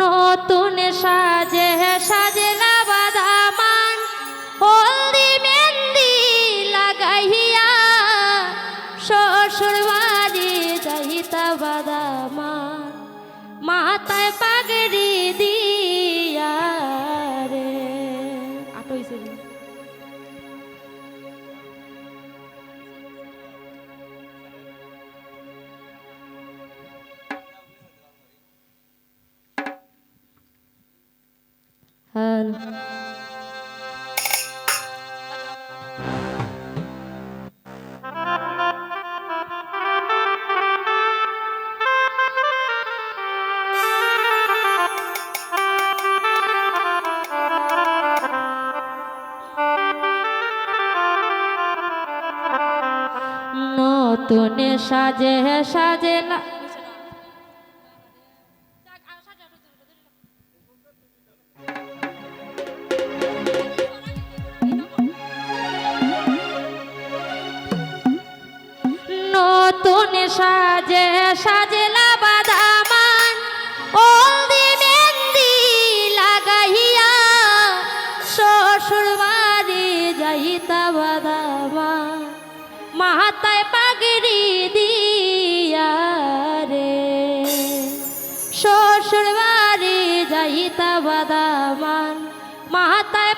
নতুন সাজে হ্যাঁ নতুন সাজে সাজে না সাজে সাজলা বাদামান হলদি মেহেন্দি লাগাইয়া শ্বশুর বাড়ি যাইতা বাদামান মাথায় পাগড়ি দিয়া রে। শ্বশুর বাড়ি যাইতা বাদামান মাথায়